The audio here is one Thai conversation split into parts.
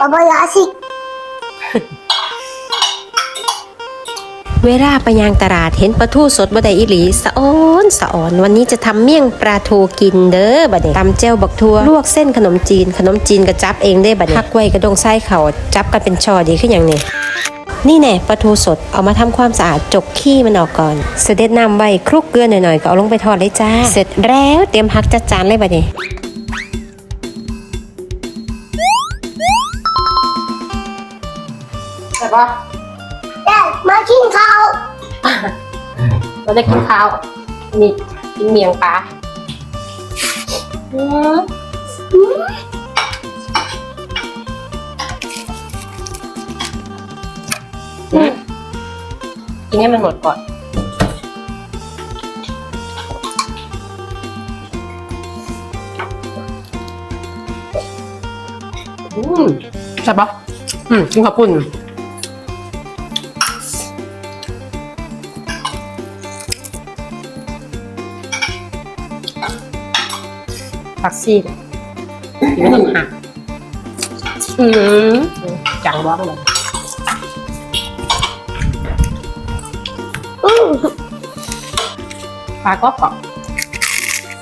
Baba asik. เวลาไปยางตลาดเห็นปลาทูสดบ่ได้อีหลีสะออนสะออน วันนี้จะทำเมี่ยงปลาทูกินเด้อบัดนี้ตำเจลบักทัวลวกเส้นขนมจีน ขนมจีนก็จับเองได้บัดนี้พักไว้กระดงไส้เขาจับกันเป็นช่อดีขึ้นอย่างนี้ นี่แน่ปลาทูสดเอามาทำความสะอาดจกขี้มันออกก่อน เสด็จน้ำไว้คลุกเกลือหน่อยๆก็เอาลงไปทอดเลยจ้า เสร็จแล้วเตรียมพักจัดจานเลยบัดนี้ แต่ว่า Dad, makin kau. เราได้กินข้าวมีกินเมียงปลาอืมอืมกินให้มันหมดก่อน อืมใช่ปะอืมกินข้าวปุ้น ผักซีดกินไม่ต้องหักอืมจังบ้างเลย Hmm. ปลาก็กรอบ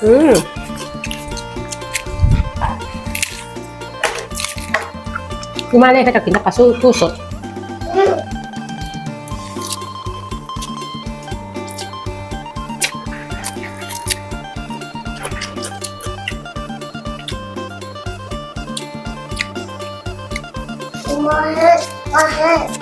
อืมคือมาเลยเขาจะกินแต่ปลาสู้ตู้สด Tomorrow, ahead.